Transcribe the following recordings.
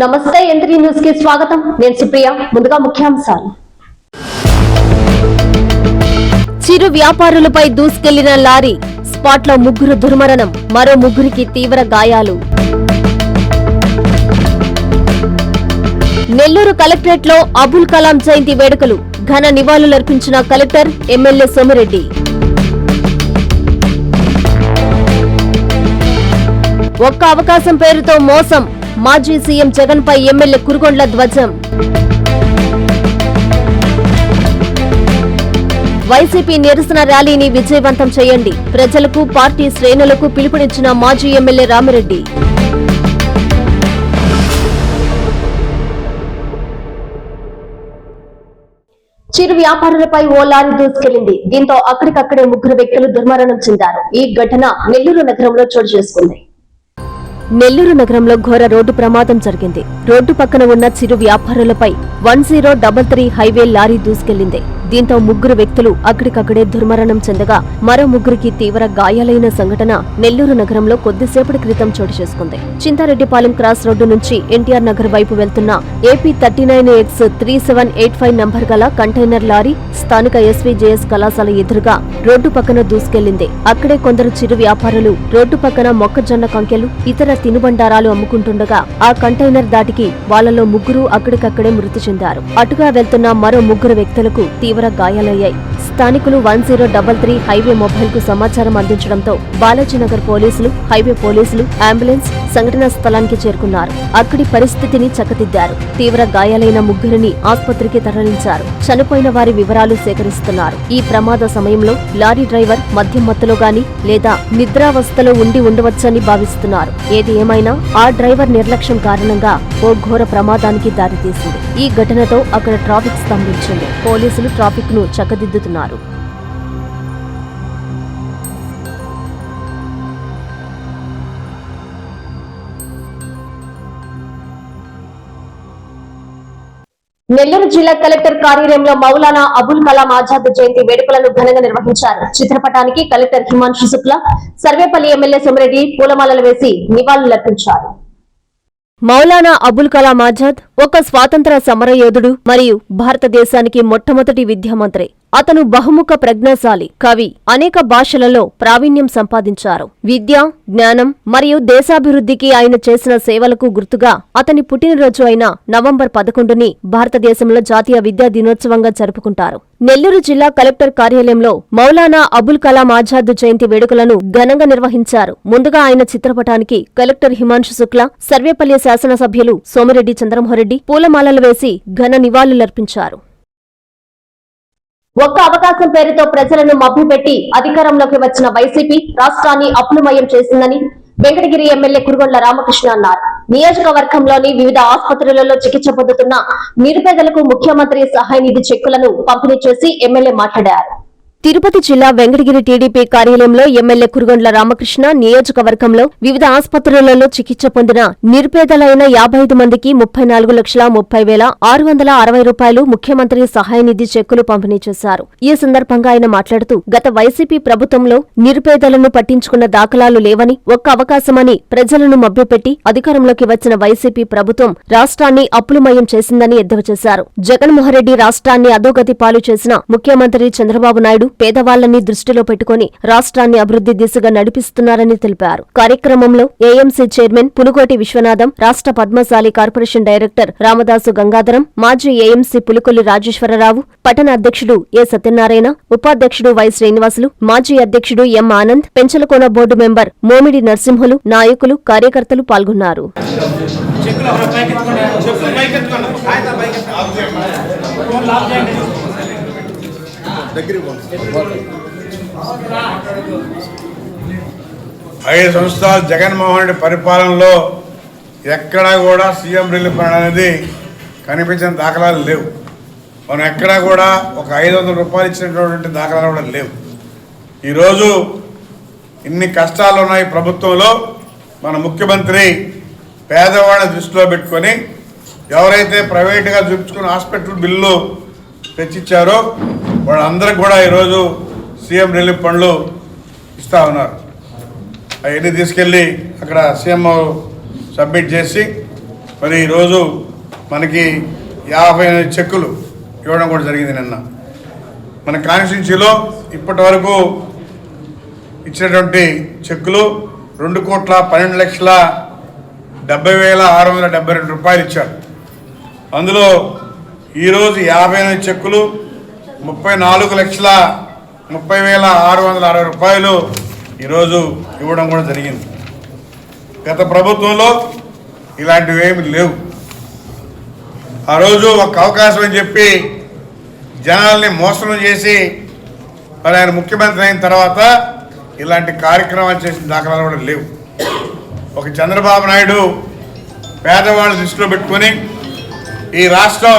నమస్తే ఎంత్రీ న్యూస్కి స్వాగతం. నేను సుప్రియ ముందుగా ముఖ్యాంశాలు. చిరు వ్యాపారులపై దూసుకెళ్ళిన లారీ స్పాట్లో ముగ్గురు దుర్మరణం మరో ముగ్గురికి తీవ్ర గాయాలు. నెల్లూరు కలెక్టరేట్లో అబుల్ కలాం జయంతి వేడుకలు ఘన నివాళులర్పించిన కలెక్టర్ ఎమ్మెల్యే సోమిరెడ్డి. ఒక్క అవకాశం పేరుతో మోసం మాజీ సీఎం జగన్ పై ఎమ్మెల్యే కురుగొండ్ల ధ్వజం. వైసీపీ నిరసన ర్యాలీని విజయవంతం చేయండి. ప్రజలకు పార్టీ శ్రేణులకు పిలుపునిచ్చిన మాజీ ఎమ్మెల్యే రామిరెడ్డి. చిరు వ్యాపారులపై ఓ లారీ దూసుకెళ్ళింది దీంతో అక్కడికక్కడే ముగ్గురు వ్యక్తులు దుర్మరణం చెందారు. ఈ ఘటన నెల్లూరు నగరంలో చోటు చేసుకుంది. నెల్లూరు నగరంలో ఘోర రోడ్డు ప్రమాదం జరిగింది. రోడ్డు పక్కన ఉన్న చిరు వ్యాపారులపై one zero double three highway lorry దూసుకెళ్ళింది. దీంతో ముగ్గురు వ్యక్తులు అక్కడికక్కడే దుర్మరణం చెందగా మరో ముగ్గురికి తీవ్ర గాయాలైన సంఘటన నెల్లూరు నగరంలో కొద్దిసేపటి క్రితం చోటు చేసుకుంది. చింతారెడ్డిపాలెం క్రాస్ రోడ్డు నుంచి ఎన్టీఆర్ నగర్ వైపు వెళ్తున్న AP thirty nine X three seven eight five number గల కంటైనర్ లారీ స్థానిక ఎస్వీజేఎస్ కళాశాల ఎదురుగా రోడ్డు పక్కన దూసుకెళ్ళింది. అక్కడే కొందరు చిరు వ్యాపారులు రోడ్డు పక్కన మొక్కజొన్న కంకెలు ఇతర తినుబండారాలు అమ్ముకుంటుండగా ఆ కంటైనర్ దాటికి వాళ్ళలో ముగ్గురు అక్కడికక్కడే మృతి చెందారు. అటుగా వెళ్తున్న మరో ముగ్గురు వ్యక్తులకు తీవ్ర తీవ్ర గాయాలయ్యాయి. స్థానికులు one zero double three highway మొబైల్కు సమాచారం అందించడంతో బాలాజీనగర్ పోలీసులు హైవే పోలీసులు అంబులెన్స్ సంఘటనా స్థలానికి చేరుకున్నారు. అక్కడి పరిస్థితిని చక్కదిద్దారు. తీవ్ర గాయాలైన ముగ్గురిని ఆసుపత్రికి తరలించారు. చనిపోయిన వారి వివరాలు సేకరిస్తున్నారు. ఈ ప్రమాద సమయంలో లారీ డ్రైవర్ మద్యం మత్తులో గాని లేదా నిద్రావస్థలో ఉండి ఉండవచ్చని భావిస్తున్నారు. ఏది ఏమైనా ఆ డ్రైవర్ నిర్లక్ష్యం కారణంగా ఓ ఘోర ప్రమాదానికి దారితీసింది. ఈ ఘటనతో అక్కడ ట్రాఫిక్ స్తంభించింది. పోలీసులు ట్రాఫిక్ను చక్కదిద్దుతున్నారు. నెల్లూరు జిల్లా కలెక్టర్ కార్యాలయంలో మౌలానా అబుల్ కలాం ఆజాద్ జయంతి వేడుకలను ఘనంగా నిర్వహించారు. చిత్రపటానికి కలెక్టర్ హిమాంశు శుక్ల సర్వేపల్లి ఎమ్మెల్యే సోమిరెడ్డి పూలమాలలు వేసి నివాళులర్పించారు మౌలానా అబుల్ కలాం ఆజాద్ ఒక స్వాతంత్ర సమరయోధుడు మరియు భారతదేశానికి మొట్టమొదటి విద్యామంత్రి. అతను బహుముఖ ప్రజ్ఞాశాలి కవి అనేక భాషలలో ప్రావీణ్యం సంపాదించారు. విద్య జ్ఞానం మరియు దేశాభివృద్ధికి ఆయన చేసిన సేవలకు గుర్తుగా అతని పుట్టినరోజు అయిన నవంబర్ పదకొండుని భారతదేశంలో జాతీయ విద్యా దినోత్సవంగా జరుపుకుంటారు. నెల్లూరు జిల్లా కలెక్టర్ కార్యాలయంలో మౌలానా అబుల్ కలాం ఆజాద్ జయంతి వేడుకలను ఘనంగా నిర్వహించారు. ముందుగా ఆయన చిత్రపటానికి కలెక్టర్ హిమాంశు శుక్ల సర్వేపల్లి శాసనసభ్యులు సోమిరెడ్డి చంద్రమోహరెడ్డి పూలమాలలు వేసి ఘన నివాళులర్పించారు. ఒక్క అవకాశం పేరుతో ప్రజలను మభ్యపెట్టి అధికారంలోకి వచ్చిన వైసీపీ రాష్ట్రాన్ని అప్పులమయం చేసిందని వెంకటగిరి ఎమ్మెల్యే కురుగొండ్ల రామకృష్ణ అన్నారు. నియోజకవర్గంలోని వివిధ ఆసుపత్రులలో చికిత్స పొందుతున్న నిరుపేదలకు ముఖ్యమంత్రి సహాయ నిధి చెక్కులను పంపిణీ చేసి ఎమ్మెల్యే మాట్లాడారు. తిరుపతి జిల్లా వెంకటగిరి టీడీపీ కార్యాలయంలో ఎమ్మెల్యే కురుగొండ్ల రామకృష్ణ నియోజకవర్గంలో వివిధ ఆసుపత్రులలో చికిత్స పొందిన నిరుపేదలైన యాభై ఐదు మందికి ముప్పై నాలుగు లక్షల ముప్పై వేల ఆరు వందల అరవై రూపాయలు ముఖ్యమంత్రి సహాయ నిధి చెక్కులు పంపిణీ చేశారు. ఈ సందర్భంగా ఆయన మాట్లాడుతూ గత వైసీపీ ప్రభుత్వంలో నిరుపేదలను పట్టించుకున్న దాఖలాలు లేవని ఒక్క అవకాశమని ప్రజలను మభ్యపెట్టి అధికారంలోకి వచ్చిన వైసీపీ ప్రభుత్వం రాష్ట్రాన్ని అప్పులమయం చేసిందని ఎద్దేవా చేశారు. జగన్మోహన్ రెడ్డి రాష్ట్రాన్ని అధోగతి పాలు చేసిన ముఖ్యమంత్రి చంద్రబాబు నాయుడు పేదవాళ్ళని దృష్టిలో పెట్టుకుని రాష్ట్రాన్ని అభివృద్ధి దిశగా నడిపిస్తున్నారని తెలిపారు. కార్యక్రమంలో ఏఎంసీ చైర్మన్ పునుగోటి విశ్వనాథం రాష్ట్ర పద్మశాలి కార్పొరేషన్ డైరెక్టర్ రామదాసు గంగాధరం మాజీ ఏఎంసీ పులికొల్లి రాజేశ్వరరావు పట్టణ అధ్యక్షుడు ఏ సత్యనారాయణ ఉపాధ్యక్షుడు వై శ్రీనివాసులు మాజీ అధ్యక్షుడు M Anand Penchalakona board member Momidi Narasimhulu నాయకులు కార్యకర్తలు పాల్గొన్నారు. చెక్కులు అక్కడ పైకి ఎత్తుకోండి చెక్కులు పైకి ఎత్తుకోండి కాగితాలు పైకి ఎత్తుకోండి ఫోన్ లాక్ చేయండి. ఐదు సంవత్సరాలు జగన్మోహన్ రెడ్డి పరిపాలనలో ఎక్కడా కూడా సీఎం రిలీఫ్ ఫండ్ అనేది కనిపించిన దాఖలాలు లేవు. మనం ఎక్కడా కూడా ఒక ఐదు వందల రూపాయలు ఇచ్చినటువంటి దాఖలాలు కూడా లేవు. ఈరోజు ఇన్ని కష్టాలు ఉన్నాయి ప్రభుత్వంలో. మన ముఖ్యమంత్రి పేదవాళ్ళ దృష్టిలో పెట్టుకొని ఎవరైతే ప్రైవేటుగా చూపించుకున్న హాస్పిటల్ బిల్లు తెచ్చిచ్చారో వాళ్ళందరికీ కూడా ఈరోజు సీఎం రిలీఫ్ ఫండ్లు ఇస్తా ఉన్నారు. అవన్నీ తీసుకెళ్ళి అక్కడ సీఎం సబ్మిట్ చేసి మరి ఈరోజు మనకి యాభై చెక్కులు ఇవ్వడం కూడా జరిగింది నిన్న. మన కాన్స్టిట్యూన్సీలో ఇప్పటి వరకు ఇచ్చినటువంటి చెక్కులు రెండు కోట్ల పన్నెండు లక్షల డెబ్బై వేల ఆరు వందల డెబ్బై రెండు రూపాయలు ఇచ్చారు. అందులో ఈరోజు యాభై ఎనిమిది చెక్కులు ముప్పై నాలుగు లక్షల ముప్పై వేల ఆరు వందల అరవై రూపాయలు ఈరోజు ఇవ్వడం కూడా జరిగింది. గత ప్రభుత్వంలో ఇలాంటివి ఏమి లేవు. ఆ రోజు ఒక అవకాశం అని చెప్పి జనాల్ని మోసం చేసి మరి ఆయన ముఖ్యమంత్రి అయిన తర్వాత ఇలాంటి కార్యక్రమాలు చేసిన దాఖలాలు కూడా లేవు. ఒక చంద్రబాబు నాయుడు పేదవాళ్ళు దృష్టిలో పెట్టుకొని ఈ రాష్ట్రం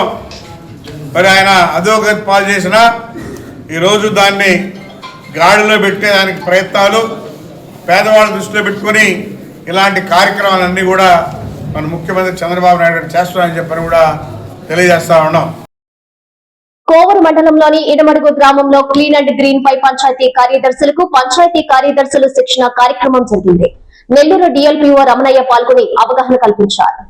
మరి ఆయన అధోగతి పాలు చేసిన ఈరోజు దాన్ని గాడిలో పెట్టే దానికి ప్రయత్నాలు పేదవాళ్ళ దృష్టిలో పెట్టుకొని ఇలాంటి కార్యక్రమాలన్నీ కూడా మన ముఖ్యమంత్రి చంద్రబాబు నాయుడు గారు చేస్తున్నారని చెప్పని కూడా తెలియజేస్తా ఉన్నాం. కోవూరు మండలంలోని ఇడమడుగు గ్రామంలో క్లీన్ అండ్ గ్రీన్ పై పంచాయతీ కార్యదర్శులకు పంచాయతీ కార్యదర్శులు శిక్షణ కార్యక్రమం జరిగింది. నెల్లూరు డిఎల్పీఓ రమణయ్య పాల్గొని అవగాహన కల్పించారు.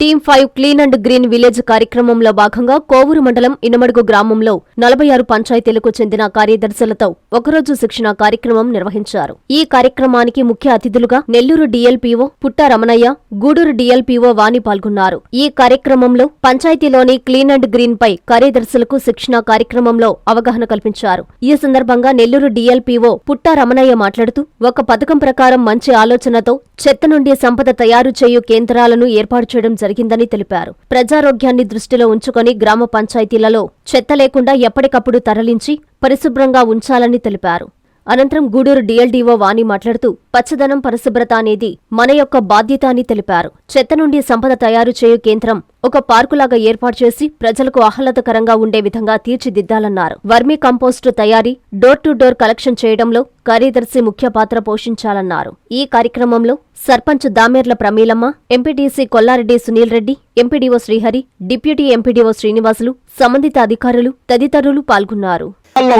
Team five clean and green village కార్యక్రమంలో భాగంగా కోవూరు మండలం ఇనమడుగు గ్రామంలో నలభై ఆరు పంచాయతీలకు చెందిన కార్యదర్శులతో ఒకరోజు శిక్షణ కార్యక్రమం నిర్వహించారు. ఈ కార్యక్రమానికి ముఖ్య అతిథులుగా నెల్లూరు డీఎల్పీఓ పుట్ట రమణయ్య గూడూరు డీఎల్పీఓ వాణి పాల్గొన్నారు. ఈ కార్యక్రమంలో పంచాయతీలోని క్లీన్ అండ్ గ్రీన్ పై కార్యదర్శులకు శిక్షణ కార్యక్రమంలో అవగాహన కల్పించారు. ఈ సందర్భంగా నెల్లూరు డీఎల్పీఓ పుట్ట రమణయ్య మాట్లాడుతూ ఒక పథకం ప్రకారం మంచి ఆలోచనతో చెత్త నుండి సంపద తయారు చేయు కేంద్రాలను ఏర్పాటు చేయడం జరిగిందని తెలిపారు. ప్రజారోగ్యాన్ని దృష్టిలో ఉంచుకొని గ్రామ పంచాయతీలలో చెత్త లేకుండా ఎప్పటికప్పుడు తరలించి పరిశుభ్రంగా ఉంచాలని తెలిపారు. అనంతరం గూడూరు డీఎల్డీఓ వాణి మాట్లాడుతూ పచ్చదనం పరిశుభ్రత అనేది మన యొక్క బాధ్యత అని తెలిపారు. చెత్త నుండి సంపద తయారు చేయు కేంద్రం ఒక పార్కులాగా ఏర్పాటు చేసి ప్రజలకు ఆహ్లాదకరంగా ఉండే విధంగా తీర్చిదిద్దాలన్నారు. వర్మీ కంపోస్టు తయారీ డోర్ టు డోర్ కలెక్షన్ చేయడంలో కార్యదర్శి ముఖ్య పాత్ర పోషించాలన్నారు. ఈ కార్యక్రమంలో sarpanch Damerla Pramilamma MPTC Kollareddy Sunil Reddy MPDO Srihari deputy MPDO Srinivasulu సంబంధిత అధికారులు తదితరులు పాల్గొన్నారు.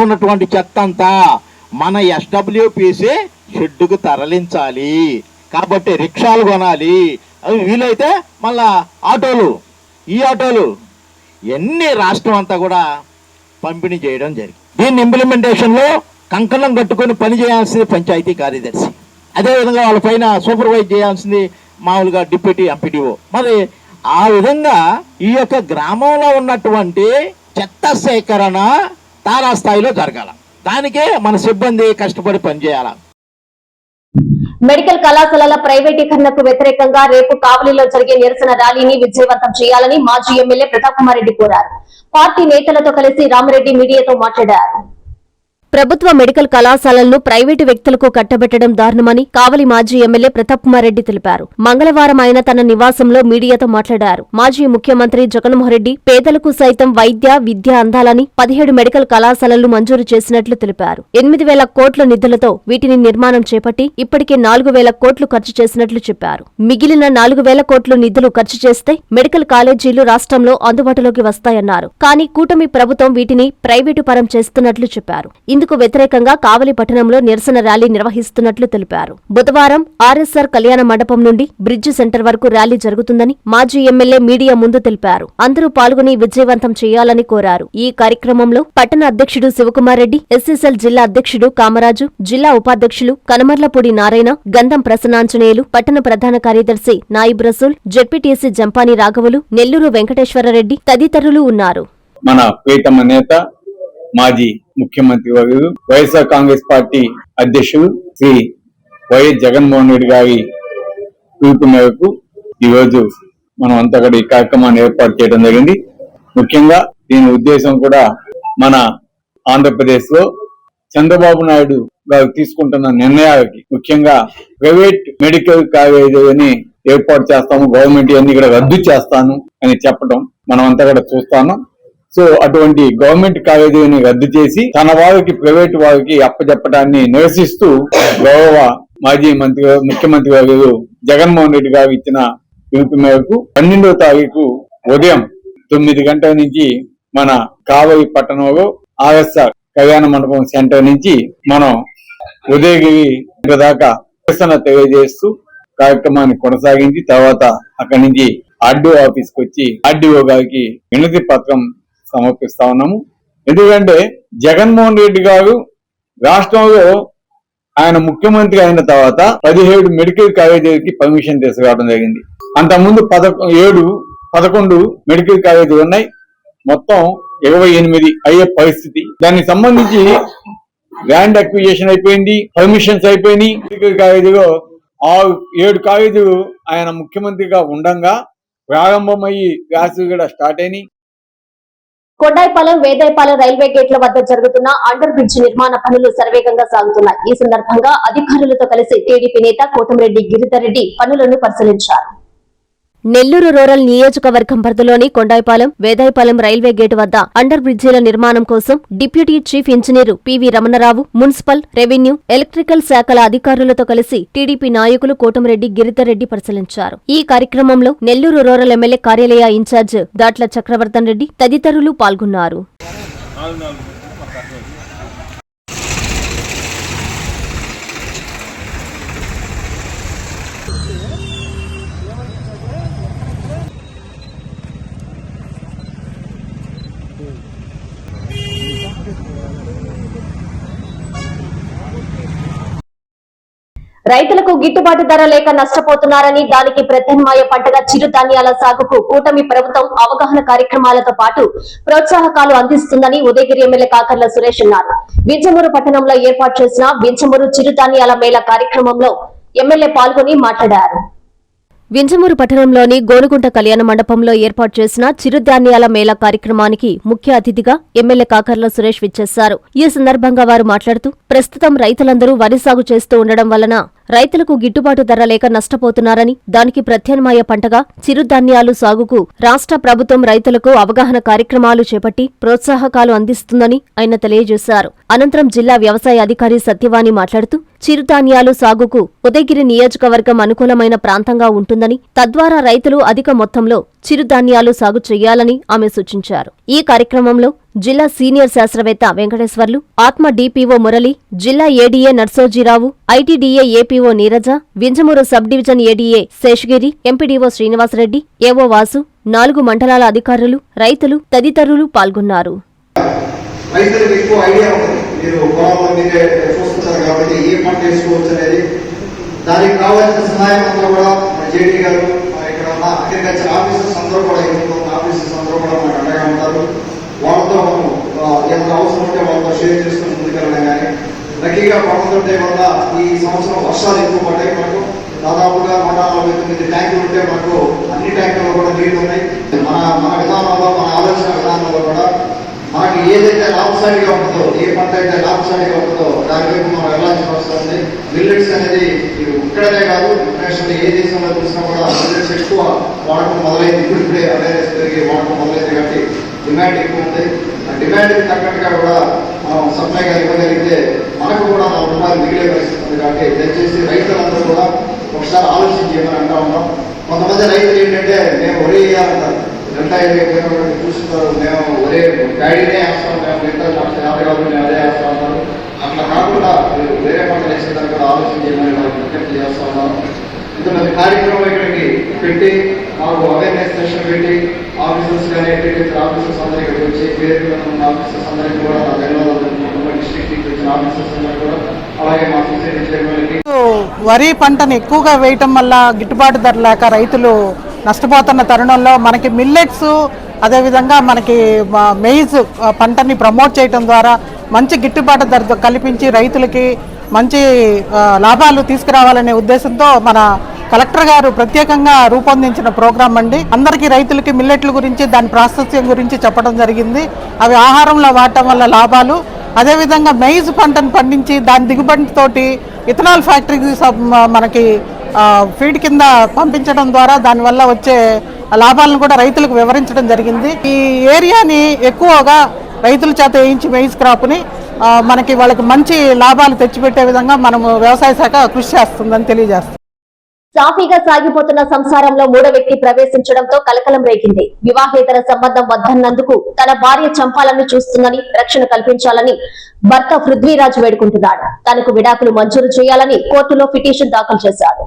ఉన్నటువంటి చెత్త అంతా మన ఎస్డబ్ల్యూపిసి షెడ్డుకు తరలించాలి. కాబట్టి రిక్షాలు కొనాలి. అవి వీలైతే మళ్ళా ఆటోలు ఈ ఆటోలు ఎన్ని రాష్ట్రం అంతా కూడా పంపిణీ చేయడం జరిగింది. దీన్ని ఇంప్లిమెంటేషన్లో కంకణం కట్టుకొని పని చేయాల్సింది పంచాయతీ కార్యదర్శి. అదేవిధంగా వాళ్ళ పైన సూపర్వైజ్ చేయాల్సింది మామూలుగా డిప్యూటీ ఎంపీడీఓ మరి ఆ విధంగా ఈ యొక్క గ్రామంలో ఉన్నటువంటి చెత్త సేకరణ తారాస్థాయిలో జరగాల. దానికే మన సిబ్బంది కష్టపడి పనిచేయాల? మెడికల్ కళాశాలల ప్రైవేటీకరణకు వ్యతిరేకంగా రేపు కావలిలో జరిగే నిరసన ర్యాలీని విజయవంతం చేయాలని మాజీ ఎమ్మెల్యే ప్రతాప్ కుమార్ రెడ్డి కోరారు. పార్టీ నేతలతో కలిసి రామరెడ్డి మీడియాతో మాట్లాడారు. ప్రభుత్వ మెడికల్ కళాశాలలను ప్రైవేటు వ్యక్తులకు కట్టబెట్టడం దారుణమని కావలి మాజీ ఎమ్మెల్యే ప్రతాప్ కుమార్ రెడ్డి తెలిపారు. మంగళవారం ఆయన తన నివాసంలో మీడియాతో మాట్లాడారు. మాజీ ముఖ్యమంత్రి జగన్మోహన్ రెడ్డి పేదలకు సైతం వైద్య విద్య అందాలని పదిహేడు మెడికల్ కళాశాలలు మంజూరు చేసినట్లు తెలిపారు. ఎనిమిది వేల కోట్ల నిధులతో వీటిని నిర్మాణం చేపట్టి ఇప్పటికే నాలుగు వేల కోట్లు ఖర్చు చేసినట్లు చెప్పారు. మిగిలిన నాలుగు వేల కోట్లు నిధులు ఖర్చు చేస్తే మెడికల్ కాలేజీలు రాష్ట్రంలో అందుబాటులోకి వస్తాయన్నారు. కానీ కూటమి ప్రభుత్వం వీటిని ప్రైవేటు పరం చేస్తున్నట్లు చెప్పారు. ఇందుకు వ్యతిరేకంగా కావలి పట్టణంలో నిరసన ర్యాలీ నిర్వహిస్తున్నట్లు తెలిపారు. బుధవారం ఆర్ఎస్ఆర్ కళ్యాణ మండపం నుండి బ్రిడ్జ్ సెంటర్ వరకు ర్యాలీ జరుగుతుందని మాజీ ఎమ్మెల్యే మీడియా ముందు తెలిపారు. అందరూ పాల్గొని విజయవంతం చేయాలని కోరారు. ఈ కార్యక్రమంలో పట్టణ అధ్యక్షుడు శివకుమార్ రెడ్డి ఎస్ఎస్ఎల్ జిల్లా అధ్యక్షుడు కామరాజు జిల్లా ఉపాధ్యక్షులు కనమర్లపూడి నారాయణ గంధం ప్రసన్నాంజనేయులు పట్టణ ప్రధాన కార్యదర్శి నాయిబ్ రసూల్ జెడ్పీటీసీ జంపాని రాఘవులు నెల్లూరు వెంకటేశ్వరరెడ్డి తదితరులు ఉన్నారు. మన ప్రీతమ నేత మాజీ ముఖ్యమంత్రి వర్యులు వైఎస్ఆర్ కాంగ్రెస్ పార్టీ అధ్యక్షులు శ్రీ వైఎస్ జగన్మోహన్ రెడ్డి గారి పిలుపు మేరకు ఈరోజు మనం అంతా కూడా ఈ కార్యక్రమాన్ని ఏర్పాటు చేయడం జరిగింది. ముఖ్యంగా దీని ఉద్దేశం కూడా మన ఆంధ్రప్రదేశ్లో చంద్రబాబు నాయుడు గారు తీసుకుంటున్న నిర్ణయాలకి ముఖ్యంగా ప్రైవేట్ మెడికల్ కాలేజీని ఏర్పాటు చేస్తాము గవర్నమెంట్ అన్ని కూడా రద్దు చేస్తాను అని చెప్పడం మనం అంతా కూడా చూస్తాను. సో అటువంటి గవర్నమెంట్ కాలేజీని రద్దు చేసి తన వారికి ప్రైవేట్ వారికి అప్పచెప్పడాన్ని నిరసిస్తూ గౌరవ మాజీ మంత్రి ముఖ్యమంత్రి గారు జగన్మోహన్ రెడ్డి గారు ఇచ్చిన పిలుపు మేరకు పన్నెండవ తారీఖు ఉదయం తొమ్మిది గంటల నుంచి మన కావలి పట్టణంలో ఆర్ఎస్ఆర్ కళ్యాణ మండపం సెంటర్ నుంచి మనం ఉదయగిరి దాకా నిరసన తెలియజేస్తూ కార్యక్రమాన్ని కొనసాగించి తర్వాత అక్కడి నుంచి ఆర్డీఓ ఆఫీస్కి వచ్చి ఆర్డీఓ గారికి వినతి పత్రం సమర్పిస్తా ఉన్నాము. ఎందుకంటే జగన్మోహన్ రెడ్డి గారు రాష్ట్రంలో ఆయన ముఖ్యమంత్రి అయిన తర్వాత పదిహేడు మెడికల్ కాలేజీలకి పర్మిషన్ తీసుకురావడం జరిగింది. అంతకుముందు పదకొ ఏడు పదకొండు మెడికల్ కాలేజీలు ఉన్నాయి. మొత్తం ఇరవై ఎనిమిది అయ్యే పరిస్థితి. దానికి సంబంధించి ల్యాండ్ అక్విజేషన్ అయిపోయింది పర్మిషన్స్ అయిపోయినాయి. మెడికల్ కాలేజీలో ఆరు ఏడు కాలేజీలు ఆయన ముఖ్యమంత్రిగా ఉండగా ప్రారంభమయ్యి క్లాసులు కూడా స్టార్ట్ అయినాయి. కొడ్డాయిపాలెం వేదాయపాలెం రైల్వే గేట్ల వద్ద జరుగుతున్న అండర్ బ్రిడ్జ్ నిర్మాణ పనులు సర్వేగంగా సాగుతున్నాయి. ఈ సందర్భంగా అధికారులతో కలిసి టీడీపీ నేత కోటమిరెడ్డి గిరిధర్ రెడ్డి పనులను పరిశీలించారు. నెల్లూరు రూరల్ నియోజకవర్గం పరిధిలోని కొండాయిపాలెం వేదాయపాలెం రైల్వే గేటు వద్ద అండర్ బ్రిడ్జీల నిర్మాణం కోసం deputy chief engineer PV Ramanarao municipal revenue electrical శాఖల అధికారులతో కలిసి టీడీపీ నాయకులు కోటమిరెడ్డి గిరితరెడ్డి పరిశీలించారు. ఈ కార్యక్రమంలో నెల్లూరు రూరల్ ఎమ్మెల్యే కార్యాలయ ఇన్ఛార్జ్ దాట్ల చక్రవర్తన్ రెడ్డి తదితరులు పాల్గొన్నారు. రైతులకు గిట్టుబాటు ధర లేక నష్టపోతున్నారని దానికి ప్రత్యామ్నాయ పంటగా చిరుధాన్యాల సాగుకు కూటమి ప్రభుత్వం అవగాహన కార్యక్రమాలతో పాటు ప్రోత్సాహకాలు అందిస్తుందని ఉదయగిరి ఎమ్మెల్యే కాకర్ల సురేష్ అన్నారు. వింజమూరు పట్టణంలో ఏర్పాటు చేసిన వింజమూరు చిరుధాన్యాల మేళ కార్యక్రమంలో ఎమ్మెల్యే పాల్గొని మాట్లాడారు. వింజమూరు పట్టణంలోని గోనుగుంట కళ్యాణ మండపంలో ఏర్పాటు చేసిన చిరుధాన్యాల మేళ కార్యక్రమానికి ముఖ్య అతిథిగా ఎమ్మెల్యే కాకర్ల సురేష్ విచ్చేశారు. ఈ సందర్భంగా వారు మాట్లాడుతూ ప్రస్తుతం రైతులందరూ వరి సాగు చేస్తూ ఉండడం వలన రైతులకు గిట్టుబాటు ధర లేక నష్టపోతున్నారని దానికి ప్రత్యామ్నాయ పంటగా చిరుధాన్యాలు సాగుకు రాష్ట్ర ప్రభుత్వం రైతులకు అవగాహన కార్యక్రమాలు చేపట్టి ప్రోత్సాహకాలు అందిస్తుందని ఆయన తెలియజేశారు. అనంతరం జిల్లా వ్యవసాయ అధికారి సత్యవాణి మాట్లాడుతూ చిరుధాన్యాలు సాగుకు ఉదయగిరి నియోజకవర్గం అనుకూలమైన ప్రాంతంగా ఉంటుందని తద్వారా రైతులు అధిక మొత్తంలో చిరుధాన్యాలు సాగు చేయాలని ఆమె సూచించారు. ఈ కార్యక్రమంలో జిల్లా సీనియర్ శాస్త్రవేత్త వెంకటేశ్వర్లు ఆత్మ డిపిఓ మురళి జిల్లా ADA Narsojirao ITDA APO Neeraja Vinjamuru sub division ADA Seshagiri MPDO Srinivasareddy AO Vasu నాలుగు మండలాల అధికారులు రైతులు తదితరులు పాల్గొన్నారు. రైతులకు ఎక్కువ ఐడియా ఉంటుంది మీరు పొలంలో మీరే చూస్తుంటారు కాబట్టి ఏ పంట వేసుకోవచ్చు అనేది. దానికి కావాల్సిన సహాయం అంతా కూడా మన జేడీ గారు ఇక్కడ ఉన్న అగ్రికల్చర్ ఆఫీసర్స్ అందరూ కూడా ఇంట్లో ఆఫీసర్స్ అందరూ కూడా మనకు అండగా ఉంటారు. వాళ్ళతో మనం ఎంత అవసరం ఉంటే వాళ్ళతో షేర్ చేసుకుని ముందుకెళ్ళడం కానీ లక్కీగా పడుతుంటే వల్ల ఈ సంవత్సరం వర్షాలు ఎక్కువ పడ్డాయి మనకు దాదాపుగా నూట నలభై తొమ్మిది ట్యాంకులు ఉంటే మనకు అన్ని ట్యాంకుల్లో కూడా నీళ్ళు ఉన్నాయి మన మన విధానంలో మన ఆలోచన విధానంలో కూడా మనకి ఏదైతే లాభసాటిగా ఉంటుందో ఏ పంట అయితే లాభసాటిగా ఉంటుందో దాని వైపు మనం వెళ్ళాల్సిన అవసరం ఉంది. మిల్లెట్స్ అనేది ఇక్కడనే కాదు ఇంటర్నేషనల్ ఏ దేశంలో చూసినా కూడా మిల్లెట్స్ ఎక్కువ వాడకం మొదలైంది. ఇప్పుడు ఇప్పుడే అవేర్నెస్ పెరిగి వాడకం మొదలైంది కాబట్టి డిమాండ్ ఎక్కువ ఉంది. ఆ డిమాండ్ తగ్గట్టుగా కూడా మనం సప్లైగా ఇవ్వగలిగితే మనకు కూడా నాలుగు రుణాలు మిగిలే పరిస్థితి ఉంది కాబట్టి దయచేసి రైతులందరూ కూడా ఒకసారి ఆలోచన చేయమని అంటా ఉన్నాం. కొంతమంది రైతులు ఏంటంటే మేము వరి వేయాలంటారు రెండు ఐదు వేల చూస్తున్నారు మేము ఒరే ప్యాడీనే వేస్తాం మేము మిగతా లక్ష యాభై కాబట్టి మేము అదే వేస్తా ఉన్నారు. అట్లా కాకుండా మీరు వేరే పంటలు వేసేదాన్ని కూడా ఆలోచన చేయమని విజ్ఞప్తి చేస్తా ఉన్నాను ఇంతమంది కార్యక్రమం ఇక్కడికి పెట్టి మాకు అవేర్నెస్ సెషన్ పెట్టి ఆఫీసర్స్ కానీ అగ్రికల్చర్ ఆఫీసర్స్ అందరూ ఇక్కడికి వచ్చి పేరు ఆఫీసర్స్ అందరికీ కూడా ధన్యవాదాలు డిస్ట్రిక్ట్ వచ్చిన ఆఫీసర్స్ అందరూ కూడా అలాగే మా సొసైటీ చైర్మన్కి వరి పంటను ఎక్కువగా వేయటం వల్ల గిట్టుబాటు ధర లేక రైతులు నష్టపోతున్న తరుణంలో మనకి మిల్లెట్స్ అదేవిధంగా మనకి మెయిజ్ పంటని ప్రమోట్ చేయటం ద్వారా మంచి గిట్టుబాటు ధర కల్పించి రైతులకి మంచి లాభాలు తీసుకురావాలనే ఉద్దేశంతో మన కలెక్టర్ గారు ప్రత్యేకంగా రూపొందించిన ప్రోగ్రాం అండి. అందరికీ రైతులకి మిల్లెట్ల గురించి దాని ప్రాశస్త్యం గురించి చెప్పడం జరిగింది. అవి ఆహారంలో వాడటం వల్ల లాభాలు. అదేవిధంగా మెయిజ్ పంటను పండించి దాని దిగుబడితోటి ఇథనాల్ ఫ్యాక్టరీకి సబ్- మనకి ఫీడ్ కింద పంపించడం ద్వారా దానివల్ల వచ్చే లాభాలను కూడా రైతులకు వివరించడం జరిగింది. ఈ ఏరియాని ఎక్కువగా రైతుల చేత వేయించి మెయిజ్ క్రాప్ని మనకి వాళ్ళకి మంచి లాభాలు తెచ్చిపెట్టే విధంగా మనము వ్యవసాయ శాఖ కృషి చేస్తుందని తెలియజేస్తుంది. సాఫీగా సాగిపోతున్న సంసారంలో మూడో వ్యక్తి ప్రవేశించడంతో కలకలం రేగింది. వివాహేతర సంబంధం వద్దన్నందుకు తన భార్య చంపాలని చూస్తుందని రక్షణ కల్పించాలని భర్త పృథ్వీరాజ్ వేడుకుంటున్నాడు. తనకు విడాకులు మంజూరు చేయాలని కోర్టులో పిటిషన్ దాఖలు చేశాడు.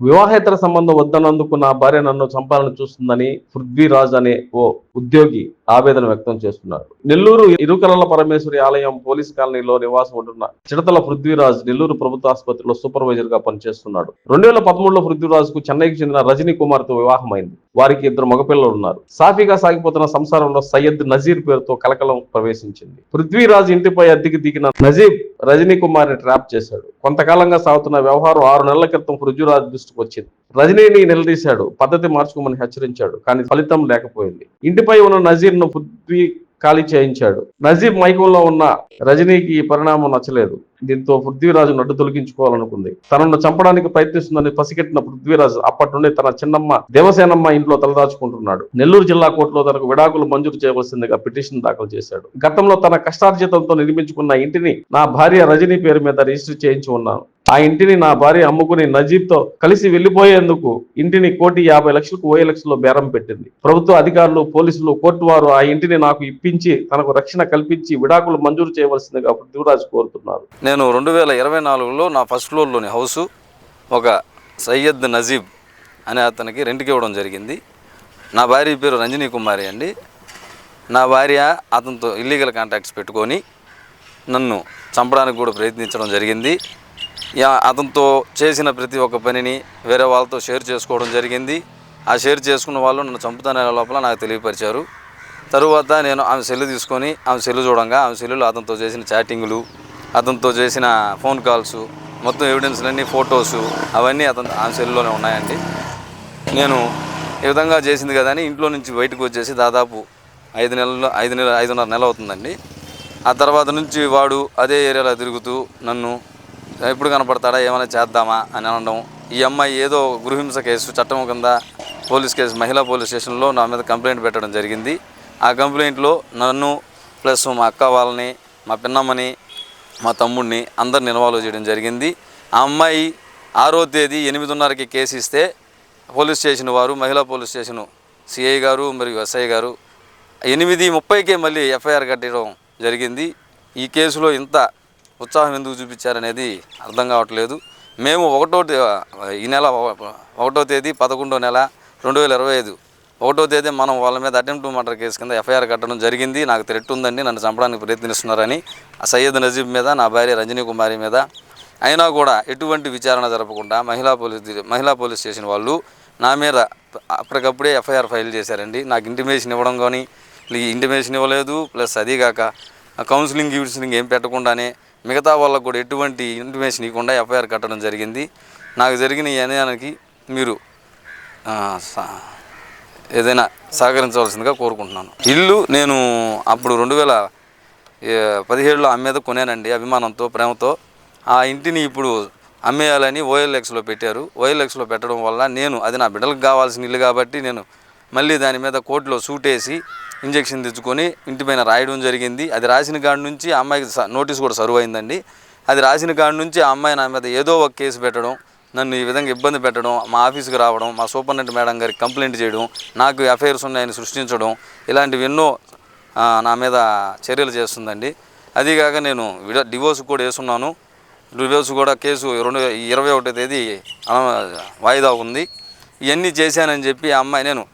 వివాహేతర సంబంధం వద్దనందుకు నా భార్య నన్ను చంపాలని చూస్తుందని పృథ్వీరాజ్ అనే ఓ ఉద్యోగి ఆవేదన వ్యక్తం చేస్తున్నారు. నెల్లూరు ఇరుకలల పరమేశ్వరి ఆలయం పోలీస్ కాలనీలో నివాసం ఉంటున్న చిడతల పృథ్వీరాజ్ నెల్లూరు ప్రభుత్వ ఆసుపత్రిలో సూపర్వైజర్గా పనిచేస్తున్నాడు. రెండు వేల పదమూడులో పృథ్వీరాజ్కు చెన్నైకి చెందిన రజనీ కుమార్తో వివాహమైంది. వారికి ఇద్దరు మగపిల్లలు ఉన్నారు. సాఫీగా సాగిపోతున్న సంసారంలో సయ్యద్ నజీర్ పేరుతో కలకలం ప్రవేశించింది. పృథ్వీరాజ్ ఇంటిపై అద్దెకి దిగిన నజీబ్ రజనీ కుమార్ని ట్రాప్ చేశాడు. కొంతకాలంగా సాగుతున్న వ్యవహారం ఆరు నెలల క్రితం పృథ్వీరాజ్ దృష్టికి వచ్చింది రజనీని నిలదీశాడు. పద్ధతి మార్చుకోమని హెచ్చరించాడు. కానీ ఫలితం లేకపోయింది. ఇంటిపై ఉన్న నజీర్ను పృథ్వీ ఖాళీ చేయించాడు. నజీబ్ మైకంలో ఉన్న రజనీకి ఈ పరిణామం నచ్చలేదు. దీంతో పృథ్వీరాజు నడ్డు తొలగించుకోవాలనుకుంది. తనను చంపడానికి ప్రయత్నిస్తుందని పసిగట్టిన పృథ్వీరాజు అప్పటి నుండి తన చిన్నమ్మ దేవసేనమ్మ ఇంట్లో తలదాచుకుంటున్నాడు. నెల్లూరు జిల్లా కోర్టులో తనకు విడాకులు మంజూరు చేయవలసిందిగా పిటిషన్ దాఖలు చేశాడు. గతంలో తన కష్టార్జితంతో నిర్మించుకున్న ఇంటిని నా భార్య రజనీ పేరు మీద రిజిస్టర్ చేయించి ఉన్నాను. ఆ ఇంటిని నా భార్య అమ్ముకుని నజీబ్తో కలిసి వెళ్ళిపోయేందుకు ఇంటిని కోటి యాభై లక్షలకు ఓఏ లక్షల్లో బేరం పెట్టింది. ప్రభుత్వ అధికారులు పోలీసులు కోర్టు వారు ఆ ఇంటిని నాకు ఇప్పించి తనకు రక్షణ కల్పించి విడాకులు మంజూరు చేయవలసిందిగా పృథ్వీరాజ్ కోరుతున్నారు. నేను రెండు వేల ఇరవై నాలుగులో నా ఫస్ట్ ఫ్లోర్లోని హౌసు ఒక సయ్యద్ నజీబ్ అనే అతనికి రెంట్కి ఇవ్వడం జరిగింది. నా భార్య పేరు రంజనీ కుమారి అండి. నా భార్య అతనితో ఇల్లీగల్ కాంటాక్ట్స్ పెట్టుకొని నన్ను చంపడానికి కూడా ప్రయత్నించడం జరిగింది. అతనితో చేసిన ప్రతి ఒక్క పనిని వేరే వాళ్ళతో షేర్ చేసుకోవడం జరిగింది. ఆ షేర్ చేసుకున్న వాళ్ళు నన్ను చంపుతానే లోపల నాకు తెలియపరిచారు. తరువాత నేను ఆమె సెల్లు తీసుకొని ఆమె సెల్లు చూడంగా ఆమె సెల్లులో అతనితో చేసిన చాటింగులు అతనితో చేసిన ఫోన్ కాల్స్ మొత్తం ఎవిడెన్స్లన్నీ ఫొటోసు అవన్నీ అతను ఆమె సెల్లులోనే ఉన్నాయండి. నేను ఈ విధంగా చేసింది కదా అని ఇంట్లో నుంచి బయటకు వచ్చేసి దాదాపు ఐదు నెలలు ఐదు నెల ఐదున్నర నెల అవుతుందండి. ఆ తర్వాత నుంచి వాడు అదే ఏరియాలో తిరుగుతూ నన్ను ఎప్పుడు కనపడతాడా? ఏమైనా చేద్దామా? అని అనడం. ఈ అమ్మాయి ఏదో గృహింస కేసు చట్టం కింద పోలీస్ కేసు మహిళా పోలీస్ స్టేషన్లో నా మీద కంప్లైంట్ పెట్టడం జరిగింది. ఆ కంప్లైంట్లో నన్ను ప్లస్ మా అక్క వాళ్ళని మా పిన్నమ్మని మా తమ్ముడిని అందరిని ఇన్వాల్వ్ చేయడం జరిగింది. ఆ అమ్మాయి ఆరో తేదీ ఎనిమిదిన్నరకి కేసు ఇస్తే పోలీస్ స్టేషన్ వారు మహిళా పోలీస్ స్టేషన్ సిఐ గారు మరియు ఎస్ఐ గారు ఎనిమిది ముప్పైకే మళ్ళీ ఎఫ్ఐఆర్ కట్టడం జరిగింది. ఈ కేసులో ఇంత ఉత్సాహం ఎందుకు చూపించారనేది అర్థం కావట్లేదు. మేము ఒకటో ఈ నెల ఒకటో తేదీ పదకొండో నెల రెండు వేల ఇరవై ఐదు. ఒకటో తేదీ మనం వాళ్ళ మీద అటెంప్ట్ మర్డర్ కేసు కింద ఎఫ్ఐఆర్ కట్టడం జరిగింది. నాకు థ్రెట్ ఉందండి నన్ను చంపడానికి ప్రయత్నిస్తున్నారని ఆ సయ్యద్ నజీబ్ మీద నా భార్య రంజనీ కుమారి మీద అయినా కూడా ఎటువంటి విచారణ జరపకుండా మహిళా పోలీస్ మహిళా పోలీస్ స్టేషన్ వాళ్ళు నా మీద అప్పటికప్పుడే ఎఫ్ఐఆర్ ఫైల్ చేశారండి. నాకు ఇంటిమేషన్ ఇవ్వడం కానీ ఇంటిమేషన్ ఇవ్వలేదు. ప్లస్ అదీగాక కాక కౌన్సిలింగ్ గిన్సిలింగ్ ఏం పెట్టకుండానే మిగతా వాళ్ళకు కూడా ఎటువంటి ఇంటిమేషన్ ఇవ్వకుండా ఎఫ్ఐఆర్ కట్టడం జరిగింది. నాకు జరిగిన ఈ అన్యాయానికి మీరు ఏదైనా సహకరించవలసిందిగా కోరుకుంటున్నాను. ఇల్లు నేను అప్పుడు రెండు వేల పదిహేడులో అమ్మేద కొనేనండి అభిమానంతో ప్రేమతో. ఆ ఇంటిని ఇప్పుడు అమ్మేయాలని ఓఎల్ఎక్స్లో పెట్టారు. ఓఎల్ఎక్స్లో పెట్టడం వల్ల నేను అది నా బిడ్డలకు కావాల్సిన ఇల్లు కాబట్టి నేను మళ్ళీ దాని మీద కోర్టులో సూట్ వేసి ఇంజక్షన్ తెచ్చుకొని ఇంటి పైన రాయడం జరిగింది. అది రాసిన కాడి నుంచి ఆ అమ్మాయికి స- నోటీస్ కూడా సర్వ్ అయిందండి. అది రాసిన కాడి నుంచి ఆ అమ్మాయి నా మీద ఏదో ఒక కేసు పెట్టడం నన్ను ఈ విధంగా ఇబ్బంది పెట్టడం మా ఆఫీస్కి రావడం మా సూపరింటెండెంట్ మేడం గారికి కంప్లైంట్ చేయడం నాకు ఎఫ్ఐఆర్స్ ఉన్నాయని సృష్టించడం ఇలాంటివి ఎన్నో నా మీద చర్యలు చేస్తుందండి. అదీగాక నేను విడ డివోర్స్ కూడా వేసున్నాను. డివోర్స్ కూడా కేసు రెండు ఇరవై ఒకటో తేదీ వాయిదా ఉంది. ఇవన్నీ చేశానని చెప్పి ఆ అమ్మాయి నేను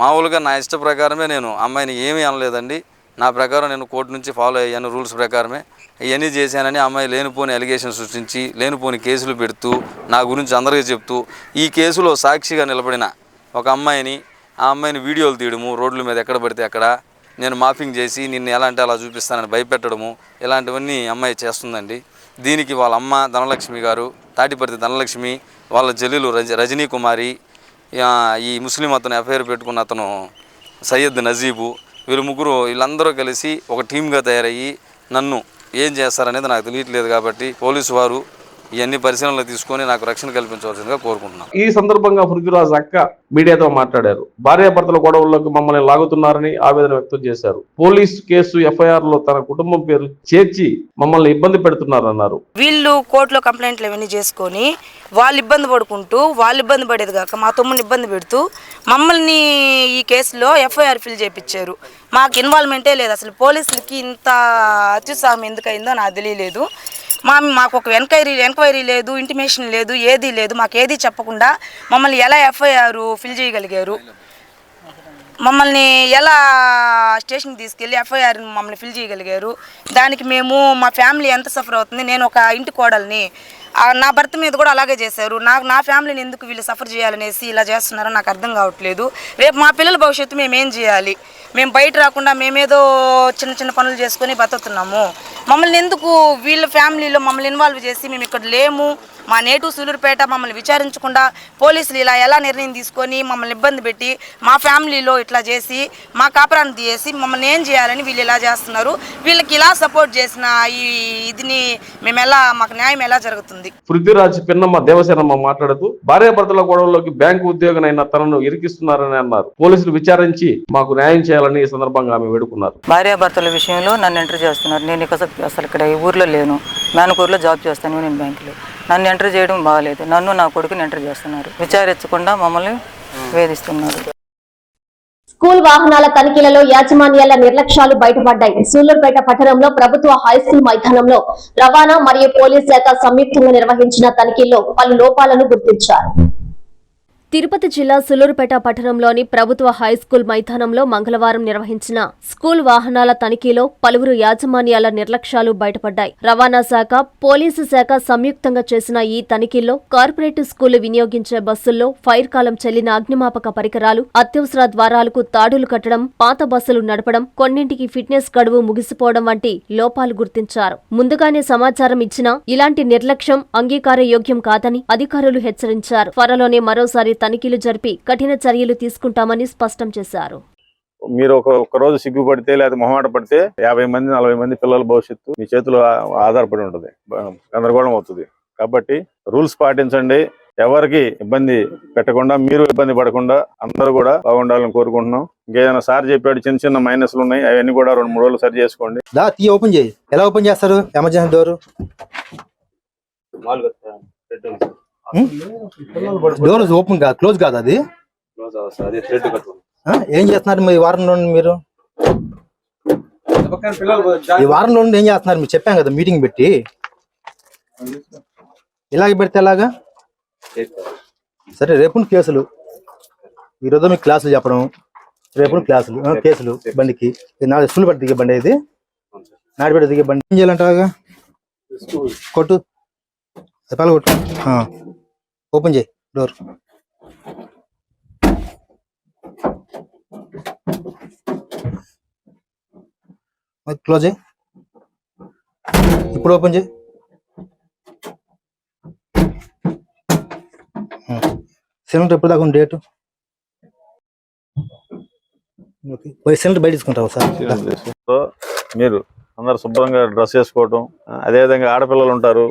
మామూలుగా నా ఇష్ట ప్రకారమే నేను అమ్మాయిని ఏమీ అనలేదండి. నా ప్రకారం నేను కోర్టు నుంచి ఫాలో అయ్యాను రూల్స్ ప్రకారమే. ఇవన్నీ చేశానని అమ్మాయి లేనిపోని అలిగేషన్ సృష్టించి లేనిపోని కేసులు పెడుతూ నా గురించి అందరికీ చెప్తూ ఈ కేసులో సాక్షిగా నిలబడిన ఒక అమ్మాయిని ఆ అమ్మాయిని వీడియోలు తీయడము రోడ్ల మీద ఎక్కడ పడితే అక్కడ నేను మాఫింగ్ చేసి నిన్ను ఎలా అంటే అలా చూపిస్తానని భయపెట్టడము ఇలాంటివన్నీ అమ్మాయి చేస్తుందండి. దీనికి వాళ్ళ అమ్మ ధనలక్ష్మి గారు తాటిపర్తి ధనలక్ష్మి వాళ్ళ జల్లులు రజ రజనీ కుమారి ఈ ముస్లిం అతను ఎఫ్ఐఆర్ పెట్టుకున్న అతను సయ్యద్ నజీబు వీళ్ళు ముగ్గురు వీళ్ళందరూ కలిసి ఒక టీమ్గా తయారయ్యి నన్ను ఏం చేస్తారనేది నాకు తెలియట్లేదు కాబట్టి పోలీసు వారు ఇవన్నీ పరిశీలనలో తీసుకొని నాకు రక్షణ కల్పించవలసిందిగా కోరుకుంటున్నాను. ఈ సందర్భంగా పృథ్వీరాజ్ అక్క మీడియాతో మాట్లాడారు. భార్యాభర్తల గొడవల్లోకి మమ్మల్ని లాగుతున్నారని ఆవేదన వ్యక్తం చేశారు. పోలీస్ కేసు ఎఫ్ఐఆర్లో తన కుటుంబం పేరు చేర్చి మమ్మల్ని ఇబ్బంది పెడుతున్నారన్నారు. వీళ్ళు కోర్టులో కంప్లైంట్లు ఇవన్నీ చేసుకొని వాళ్ళు ఇబ్బంది పడుకుంటూ వాళ్ళు ఇబ్బంది పడేది కాక మా తమ్ముడిని ఇబ్బంది పెడుతూ మమ్మల్ని ఈ కేసులో ఎఫ్ఐఆర్ ఫిల్ చేయించారు మాకు ఇన్వాల్వ్మెంటే లేదు. అసలు పోలీసులకి ఇంత అత్యుత్సాహం ఎందుకయిందో నాకు తెలియలేదు. మా మాకు ఒక ఎంక్వైరీ ఎంక్వైరీ లేదు ఇంటిమేషన్ లేదు ఏదీ లేదు. మాకు ఏది చెప్పకుండా మమ్మల్ని ఎలా ఎఫ్ఐఆర్ ఫిల్ చేయగలిగారు? మమ్మల్ని ఎలా స్టేషన్కి తీసుకెళ్ళి ఎఫ్ఐఆర్ మమ్మల్ని ఫిల్ చేయగలిగారు? దానికి మేము మా ఫ్యామిలీ ఎంత సఫర్ అవుతుంది? నేను ఒక ఇంటి కోడల్ని నా భర్త మీద కూడా అలాగే చేశారు. నాకు నా ఫ్యామిలీని ఎందుకు వీళ్ళు సఫర్ చేయాలనేసి ఇలా చేస్తున్నారో నాకు అర్థం కావట్లేదు. రేపు మా పిల్లల భవిష్యత్తు మేము ఏం చేయాలి? మేము బయట రాకుండా మేమేదో చిన్న చిన్న పనులు చేసుకొని బతుకుతున్నాము. మమ్మల్ని ఎందుకు వీళ్ళ ఫ్యామిలీలో మమ్మల్ని ఇన్వాల్వ్ చేసి మేము ఇక్కడ లేము? మా నేటు సూలూరుపేట మమ్మల్ని విచారించకుండా పోలీసులు ఇలా ఎలా నిర్ణయం తీసుకొని మమ్మల్ని ఇబ్బంది పెట్టి మా ఫ్యామిలీలో ఇట్లా చేసి మా కాపురాన్ని తీసి మమ్మల్ని ఏం చేయాలని వీళ్ళు ఇలా చేస్తున్నారు. వీళ్ళకి ఇలా సపోర్ట్ చేసిన ఈ ఇదిని మేము ఎలా మాకు న్యాయం ఎలా జరుగుతుంది? పృథ్వీరాజ్ పిన్నమ్మ దేవసేనమ్మ మాట్లాడుతూ భార్యాభర్తల గొడవల్లోకి బ్యాంకు ఉద్యోగనైన తనను ఇరికిస్తున్నారని అన్నారు. పోలీసులు విచారించి మాకు న్యాయం చేయాలని ఈ సందర్భంగా ఆమె వేడుకున్నారు. భార్యాభర్తల విషయంలో నన్ను ఎంటర్ చేస్తున్నారు. నేను అసలు ఇక్కడ ఈ ఊర్లో లేను. మేనకూరులో జాబ్ చేస్తాను నేను బ్యాంకులో. నన్ను ఎంటర్ చేయడం బాగాలేదు నన్ను నా కొడుకుని ఎంటర్ చేస్తున్నారు. విచారించకుండా మమ్మల్ని వేధిస్తున్నారు. స్కూల్ వాహనాల తనిఖీలలో యాజమాన్యాల నిర్లక్ష్యాలు బయటపడ్డాయి. సూళ్ళూరుపేట పట్టణంలో ప్రభుత్వ హైస్కూల్ మైదానంలో రవాణా మరియు పోలీస్ శాఖ సంయుక్తంగా నిర్వహించిన తనిఖీల్లో పలు లోపాలను గుర్తించారు. తిరుపతి జిల్లా సులూరుపేట పట్టణంలోని ప్రభుత్వ హైస్కూల్ మైదానంలో మంగళవారం నిర్వహించిన స్కూల్ వాహనాల తనిఖీలో పలువురు యాజమాన్యాల నిర్లక్ష్యాలు బయటపడ్డాయి. రవాణా శాఖ పోలీసు శాఖ సంయుక్తంగా చేసిన ఈ తనిఖీల్లో కార్పొరేట్ స్కూల్ వినియోగించే బస్సుల్లో ఫైర్ కాలం చెల్లిన అగ్నిమాపక పరికరాలు అత్యవసర ద్వారాలకు తాడులు కట్టడం పాత బస్సులు నడపడం కొన్నింటికి ఫిట్నెస్ గడువు ముగిసిపోవడం వంటి లోపాలు గుర్తించారు. ముందుగానే సమాచారం ఇచ్చినా ఇలాంటి నిర్లక్ష్యం అంగీకార యోగ్యం కాదని అధికారులు హెచ్చరించారు. త్వరలోనే మరోసారి తనిఖీలు జరిపి కఠిన చర్యలు తీసుకుంటామని స్పష్టం చేశారు. మీరు ఒక ఒక రోజు సిగ్గుపడితే లేదా మొహమాట పడితే యాభై మంది నలభై మంది పిల్లల భవిష్యత్తు మీ చేతిలో ఆధారపడి ఉంటుంది. గందరగోళం అవుతుంది. కాబట్టి రూల్స్ పాటించండి. ఎవరికి ఇబ్బంది పెట్టకుండా మీరు ఇబ్బంది పడకుండా అందరూ కూడా బాగుండాలని కోరుకుంటున్నాం. ఇంకేదైనా సార్ చెప్పాడు చిన్న చిన్న మైనస్లు ఉన్నాయి అవన్నీ కూడా రెండు మూడు రోజులు సరి చేసుకోండి. దా తీ ఓపెన్ చేయి. ఎలా ఓపెన్ చేస్తారు? Emergency door? డోర్ ఓపెన్ కాదు క్లోజ్ కాదు అది? ఆ, ఏం చేస్తున్నారు మీ వారంలో మీరు? ఈ వారంలో నుండి ఏం చేస్తున్నారు? మీరు చెప్పాం కదా మీటింగ్ పెట్టి. ఇలాగ పెడితే ఎలాగా? సరే. రేపు కేసులు. ఈరోజు మీకు క్లాసులు చెప్పడం. రేపు క్లాసులు ఆ, కేసులు బండికి. ఇది నా స్కూల్ పట్టి దిగే బండి ఇది నాడిపేట దిగే బండి. ఏం చేయాలంటాగా కొట్టు. చెప్పాలి కొట్టు. ఆ. ఓపెన్ చేయి డోర్. క్లోజ్ చేయి. ఇప్పుడు ఓపెన్ చేయి. సిలిండర్ ఎప్పుడు దాకా ఉంది? డేటు? సిలిండర్ బయట తీసుకుంటావు సార్? మీరు అందరు శుభ్రంగా డ్రెస్ వేసుకోవటం అదేవిధంగా ఆడపిల్లలు ఉంటారు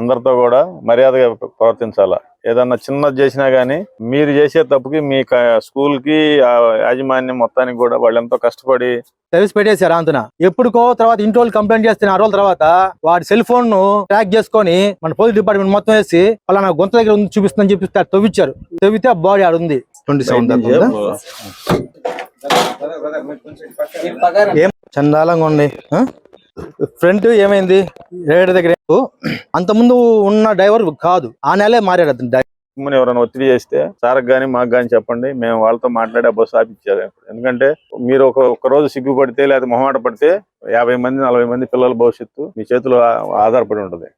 అందరితో కూడా మర్యాదగా ప్రవర్తించాలా? ఏదన్నా చిన్నది చేసినా గానీ మీరు చేసే తప్పుకి మీ స్కూల్కి ఆ యాజమాన్యం మొత్తానికి కూడా వాళ్ళు ఎంతో కష్టపడి సర్వీస్ పెట్టేశారు అంతన? ఎప్పుడుకో తర్వాత ఇంటి వాళ్ళు కంప్లైంట్ చేస్తే ఆ రోజుల తర్వాత వాడి సెల్ ఫోన్ను ట్రాక్ చేసుకొని మన పోలీస్ డిపార్ట్మెంట్ మొత్తం వేసి పలానా గొంత దగ్గర ఉంది చూపిస్తుందని చెప్పి తవ్విచ్చారు. తవ్వితే ఆ బాడీ ఆడ ఉంది. ట్వంటీ సెవెన్ ఫ్రంట్ ఏమైంది? రేడ్ దగ్గర అంత ముందు ఉన్న డ్రైవర్ కాదు. ఆ నెలే మారాడు అతను డ్రైవర్. ఎవరైనా ఒత్తిడి చేస్తే సార్ కానీ మాకు కానీ చెప్పండి. మేము వాళ్ళతో మాట్లాడి ఆ బస్సు ఆపిచ్చారు ఎందుకంటే మీరు ఒక ఒక రోజు సిగ్గుపడితే లేదా మొహమాట పడితే యాభై మంది నలభై మంది పిల్లల భవిష్యత్తు మీ చేతిలో ఆధారపడి ఉంటుంది.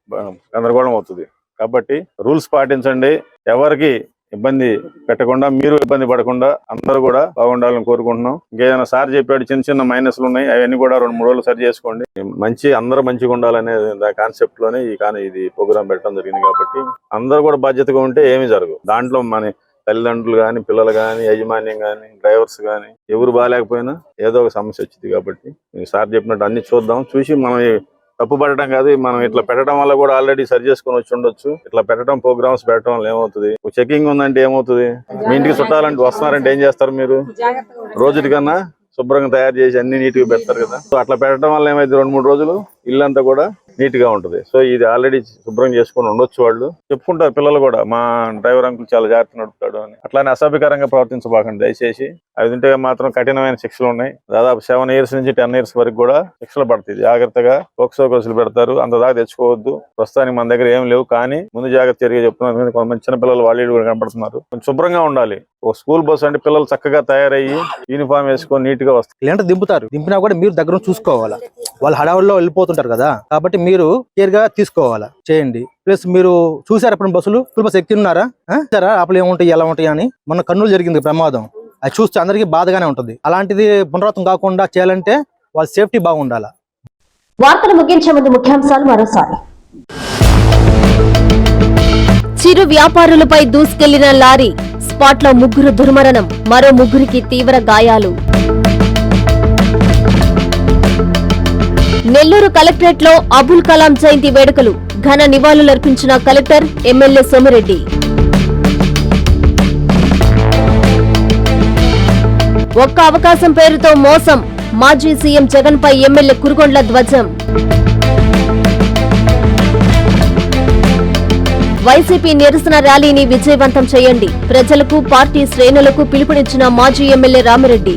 గందరగోళం అవుతుంది. కాబట్టి రూల్స్ పాటించండి. ఎవరికి ఇబ్బంది పెట్టకుండా మీరు ఇబ్బంది పడకుండా అందరూ కూడా బాగుండాలని కోరుకుంటున్నాం. ఇంకేదైనా సార్ చెప్పాడు చిన్న చిన్న మైనస్లు ఉన్నాయి అవన్నీ కూడా రెండు మూడు రోజులు సరి చేసుకోండి. మంచి అందరూ మంచిగా ఉండాలనే కాన్సెప్ట్లోనే ఈ కానీ ఇది ప్రోగ్రామ్ పెట్టడం జరిగింది కాబట్టి అందరూ కూడా బాధ్యతగా ఉంటే ఏమీ జరగదు దాంట్లో మన తల్లిదండ్రులు కానీ పిల్లలు కానీ యాజమాన్యం కానీ డ్రైవర్స్ కానీ ఎవరు బాగాలేకపోయినా ఏదో ఒక సమస్య వచ్చింది కాబట్టి సార్ చెప్పినట్టు అన్ని చూద్దాం. చూసి మనం తప్పు పడటం కాదు మనం ఇట్లా పెట్టడం వల్ల కూడా ఆల్రెడీ సరి చేసుకొని వచ్చి ఉండొచ్చు. ఇట్లా పెట్టడం ప్రోగ్రామ్స్ పెట్టడం వల్ల ఏమవుతుంది? చెకింగ్ ఉందంటే ఏమవుతుంది? మీ ఇంటికి చుట్టాలంటే వస్తున్నారంటే ఏం చేస్తారు మీరు? రోజుటికన్నా శుభ్రంగా తయారు చేసి అన్ని నీట్గా పెడతారు కదా. సో అట్లా పెట్టడం వల్ల ఏమైతే రెండు మూడు రోజులు ఇల్లంతా కూడా నీట్గా ఉంటుంది. సో ఇది ఆల్రెడీ శుభ్రం చేసుకుని ఉండొచ్చు వాళ్ళు. చెప్పుకుంటారు పిల్లలు కూడా మా డ్రైవర్ అంకుల్ చాలా జాగ్రత్త నడుపుతాడు అని. అట్లానే అసభ్యకరంగా ప్రవర్తించబాకండి దయచేసి. అవి ఉంటే మాత్రం కఠినమైన శిక్షలు ఉన్నాయి. దాదాపు సెవెన్ ఇయర్స్ నుంచి టెన్ ఇయర్స్ వరకు కూడా శిక్షలు పడుతుంది జాగ్రత్తగా పోక్సో కేసులు పెడతారు. అంత దాకా తెచ్చుకోవద్దు. ప్రస్తుతానికి మన దగ్గర ఏం లేవు. కానీ ముందు జాగ్రత్త చర్యగా చెప్తున్నారు. కొంతమంది చిన్న పిల్లలు వాళ్ళు కూడా కనపడుతున్నారు. కొంచెం శుభ్రంగా ఉండాలి. ఒక స్కూల్ బస్ అంటే పిల్లలు చక్కగా తయారయ్యి యూనిఫామ్ వేసుకొని నీట్గా వస్తారు ఇలాంటి దింపుతారు. దింపినా కూడా మీరు దగ్గర చూసుకోవాలి చూసుకోవాలా? వాళ్ళు హడావుల్లో వెళ్ళిపోతుంటారు కదా. కాబట్టి మీరు కేర్గా తీసుకోవాలా? చేయండి. ప్లస్ మీరు చూసారు ఎప్పుడు బస్సులు? ఫుల్ బస్ ఎక్కిన్నారా సరే అప్పుడు ఏముంటాయి ఎలా ఉంటాయి అని? మొన్న కర్నూలు జరిగింది ప్రమాదం. అది చూస్తే అందరికీ బాధగానే ఉంటుంది. అలాంటిది పునరావృతం కాకుండా చేయాలంటే వాళ్ళ సేఫ్టీ బాగుండాలా? వార్తలు ముగించే ముందు ముఖ్యాంశాలు మరోసారి. చిరు వ్యాపారులపై దూసుకెళ్ళిన లారీ స్పాట్లో ముగ్గురు దుర్మరణం మరో ముగ్గురికి తీవ్ర గాయాలు. నెల్లూరు కలెక్టరేట్లో అబుల్ కలాం జయంతి వేడుకలు. ఘన నివాళులర్పించిన కలెక్టర్ ఎమ్మెల్యే సోమిరెడ్డి. ఒక్క అవకాశం పేరుతో మోసం. మాజీ సీఎం జగన్ పై ఎమ్మెల్యే కురుగొండ్ల ధ్వజం. వైసీపీ నిరసన ర్యాలీని విజయవంతం చేయండి. ప్రజలకు పార్టీ శ్రేణులకు పిలుపునిచ్చిన మాజీ ఎమ్మెల్యే రామిరెడ్డి.